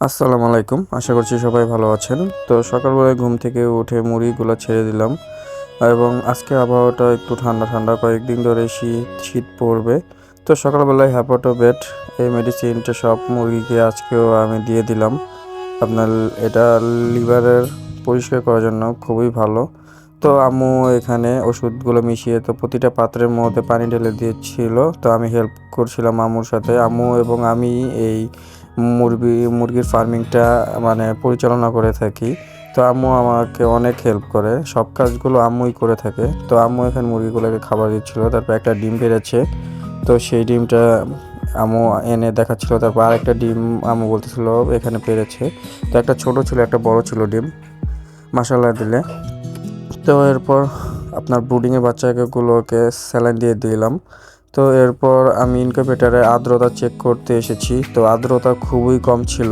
আসসালামু আলাইকুম। আশা করছি সবাই ভালো আছেন। তো সকালবেলায় ঘুম থেকে উঠে মুড়িগুলো ছেড়ে দিলাম এবং আজকে আবহাওয়াটা একটু ঠান্ডা ঠান্ডা। কয়েকদিন ধরে শীত শীত পড়বে। তো সকালবেলায় হ্যাপাটো বেড এই মেডিসিনটা সব মুরগিকে আজকেও আমি দিয়ে দিলাম। আপনার এটা লিভারের পরিষ্কার করার জন্য খুবই ভালো। তো আম্মু এখানে ওষুধগুলো মিশিয়ে তো প্রতিটা পাত্রের মধ্যে পানি ঢেলে দিয়েছিল। তো আমি হেল্প করছিলাম আম্মুর সাথে। আম্মু এবং আমি এই মুরগি, মুরগির ফার্মিংটা মানে পরিচালনা করে থাকি। তো আম্মু আমাকে অনেক হেল্প করে। সব কাজগুলো আম্মুই করে থাকে। তো আম্মু এখানে মুরগিগুলোকে খাবার দিচ্ছিল। তারপর একটা ডিম পেরেছে তো সেই ডিমটা আম্মু এনে দেখাচ্ছিল। তারপর আরেকটা ডিম আম্মু বলতেছিল, এখানে পেরেছে। তো একটা ছোট ছিল, একটা বড় ছিল ডিম। মশালা দিলে। তো এরপর আপনার ব্রুডিংয়ের বাচ্চাগুলোকে স্যালাইন দিয়ে দিলাম। তো এরপর আমি ইনকিউবেটারে আর্দ্রতা চেক করতে এসেছি। তো আর্দ্রতা খুবই কম ছিল।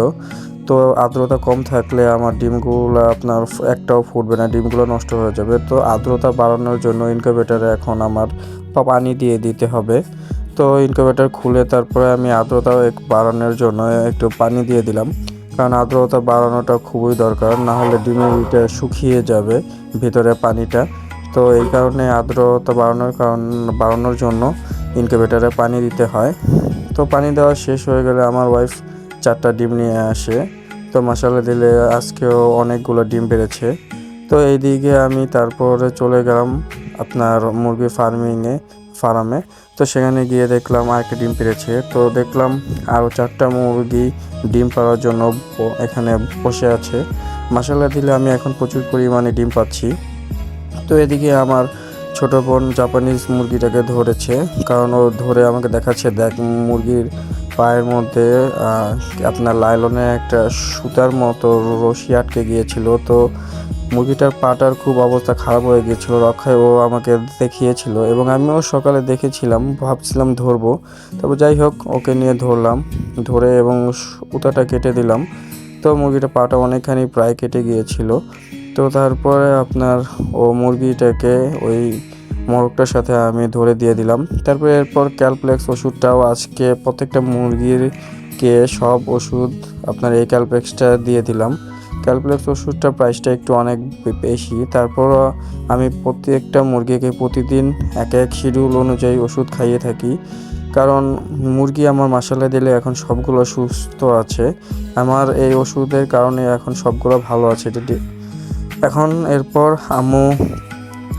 তো আর্দ্রতা কম থাকলে আমার ডিমগুলো আপনার একটাও ফুটবে না, ডিমগুলো নষ্ট হয়ে যাবে। তো আর্দ্রতা বাড়ানোর জন্য ইনকিউবেটারে এখন আমার পানি দিয়ে দিতে হবে। তো ইনকিউবেটার খুলে তারপরে আমি আর্দ্রতা বাড়ানোর জন্য একটু পানি দিয়ে দিলাম। কারণ আর্দ্রতা বাড়ানোটা খুবই দরকার, না হলে ডিমের শুকিয়ে যাবে ভিতরে পানিটা। তো এই কারণে আর্দ্রতা বাড়ানোর কারণ, বাড়ানোর জন্য ইনকিউবেটারে পানি দিতে হয়। তো পানি দেওয়া শেষ হয়ে গেলে আমার ওয়াইফ চারটা ডিম নিয়ে আসে। তো মশালা দিলে আজকেও অনেকগুলো ডিম বেড়েছে। তো এইদিকে আমি তারপরে চলে গেলাম আপনার মুরগি ফার্মিংয়ে ফার্মে তো সেখানে গিয়ে দেখলাম আরেকটা ডিম পেরেছে তো দেখলাম আরও চারটা মুরগি ডিম পাওয়ার জন্য এখানে বসে আছে। মশালা দিলে আমি এখন প্রচুর পরিমাণে ডিম পাচ্ছি। তো এদিকে আমার ছোট বোন জাপানিজ মুরগিটাকে ধরেছে। কারণ ও ধরে আমাকে দেখাচ্ছে, দেখ, মুরগির পায়ের মধ্যে আপনার লাইলনের একটা সুতার মতো রশি আটকে গিয়েছিল। তো মুরগিটার পাটার খুব অবস্থা খারাপ হয়ে গিয়েছিল, রক্ষায় ও আমাকে দেখিয়েছিল এবং আমিও সকালে দেখেছিলাম, ভাবছিলাম ধরবো। তবে যাই হোক, ওকে নিয়ে ধরলাম, ধরে এবং সুতাটা কেটে দিলাম। তো মুরগিটা পাটা অনেকখানি প্রায় কেটে গিয়েছিল। তো তারপরে আপনার ও মুরগিটাকে ওই মোরগটার সাথে আমি ধরে দিয়ে দিলাম। তারপরে এরপর ক্যালপ্লেক্স ওষুধটাও আজকে প্রত্যেকটা মুরগিরকে সব ওষুধ আপনার এই ক্যালপ্লেক্সটা দিয়ে দিলাম। ক্যালপ্লেক্স ওষুধটা প্রাইসটা একটু অনেক বেশি। তারপর আমি প্রত্যেকটা মুরগিকে প্রতিদিন এক এক শিডিউল অনুযায়ী ওষুধ খাইয়ে থাকি। কারণ মুরগি আমার মশালা দিলে এখন সবগুলো সুস্থ আছে। আমার এই ওষুধের কারণে এখন সবগুলো ভালো আছে। এটা এখন এরপর আম্মু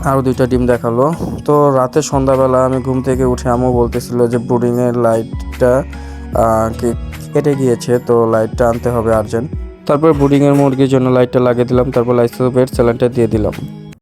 আরও দুইটা ডিম দেখাল। তো রাতে সন্ধ্যাবেলা আমি ঘুম থেকে উঠে আম্মু বলতেছিল যে ব্রুডিংয়ের লাইটটা কেটে গিয়েছে, তো লাইটটা আনতে হবে আর্জেন্ট। তারপর ব্রুডিংয়ের মুরগির জন্য লাইটটা লাগিয়ে দিলাম, তারপর লাইট স্টোভের স্যালাইনটা দিয়ে দিলাম।